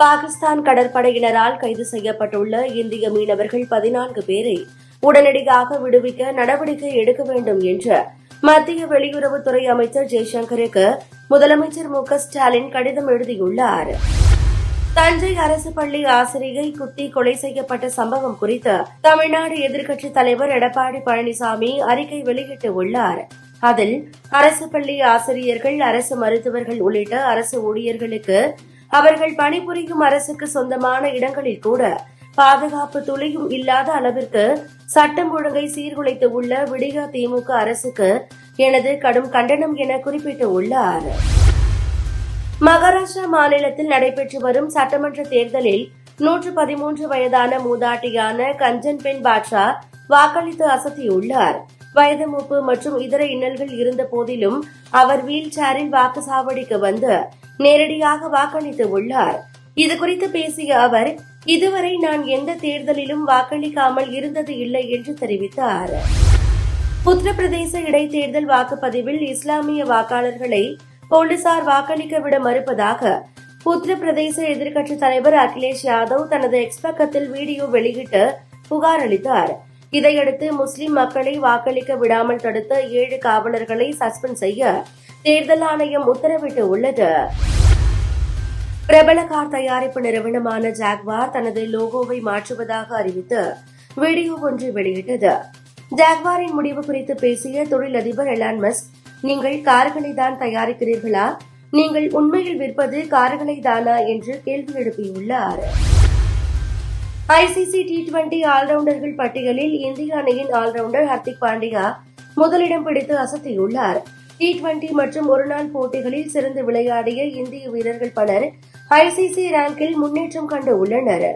பாகிஸ்தான் கடற்படையினரால் கைது செய்யப்பட்டுள்ள இந்திய மீனவர்கள் பதினான்கு பேரை உடனடியாக விடுவிக்க நடவடிக்கை எடுக்க வேண்டும் என்று மத்திய வெளியுறவுத்துறை அமைச்சர் ஜெய்சங்கருக்கு முதலமைச்சர் மு ஸ்டாலின் கடிதம் எழுதியுள்ளார். தஞ்சை அரசு பள்ளி ஆசிரியை குத்தி கொலை செய்யப்பட்ட சம்பவம் குறித்து தமிழ்நாடு எதிர்க்கட்சித் தலைவர் எடப்பாடி பழனிசாமி அறிக்கை வெளியிட்டுள்ளார். அதில் அரசு பள்ளி ஆசிரியர்கள் அரசு மருத்துவர்கள் உள்ளிட்ட அரசு ஊழியர்களுக்கு அவர்கள் பணிபுரியும் அரசுக்கு சொந்தமான இடங்களில் கூட பாதுகாப்பு துளியும் இல்லாத அளவிற்கு சட்டம் ஒழுங்கை சீர்குலைத்து உள்ள விடிக திமுக அரசுக்கு எனது கடும் கண்டனம் என குறிப்பிட்டுள்ளார் மகாராஷ்டிரா மாநிலத்தில் நடைபெற்று வரும் சட்டமன்ற தேர்தலில் நூற்று பதிமூன்று வயதான மூதாட்டியான கஞ்சன் பென் பாட்ஷா வாக்களித்து அசத்தியுள்ளார். வயது மூப்பு மற்றும் இதர இன்னல்கள் இருந்த போதிலும் அவர் வீல் சேரில் வாக்குச்சாவடிக்கு வந்து நேரடியாக வாக்களித்து உள்ளார். இதுகுறித்து பேசிய அவர் இதுவரை நான் எந்த தேர்தலிலும் வாக்களிக்காமல் இருந்தது இல்லை என்று தெரிவித்தார். உத்தரப்பிரதேச இடைத்தேர்தல் வாக்குப்பதிவில் இஸ்லாமிய வாக்காளர்களை போலீசார் வாக்களிக்க விட மறுப்பதாக உத்தரப்பிரதேச எதிர்க்கட்சித் தலைவர் அகிலேஷ் யாதவ் தனது எக்ஸ் பக்கத்தில் வீடியோ வெளியிட்டு புகார் அளித்தார். இதையடுத்து முஸ்லிம் மக்களை வாக்களிக்க விடாமல் தடுத்த ஏழு காவலர்களை சஸ்பெண்ட் செய்ய தேர்தல் ஆணையம் உத்தரவிட்டு உள்ளது பிரபல கார் தயாரிப்பு நிறுவனமான ஜாக்வார் தனது லோகோவை மாற்றுவதாக அறிவித்து வீடியோ ஒன்றை வெளியிட்டது. ஜாக்வாரின் முடிவு குறித்து பேசிய தொழிலதிபர் எலான் மஸ்க் நீங்கள் கார்களை தான் தயாரிக்கிறீர்களா? நீங்கள் உண்மையில் விற்பது கார்களை தானா? என்று கேள்வி எழுப்பியுள்ளார். ஐசிசி டி டுவெண்டி ஆல்ரவுண்டர்கள் பட்டியலில் இந்திய அணியின் ஆல்ரவுண்டர் ஹர்திக் பாண்டியா முதலிடம் பிடித்து அசத்தியுள்ளார். டி டுவெண்டி மற்றும் ஒருநாள் போட்டிகளில் சிறந்து விளையாடிய இந்திய வீரர்கள் பலர் ஐசிசி ரேங்கில் முன்னேற்றம் கண்டு உள்ளனர்.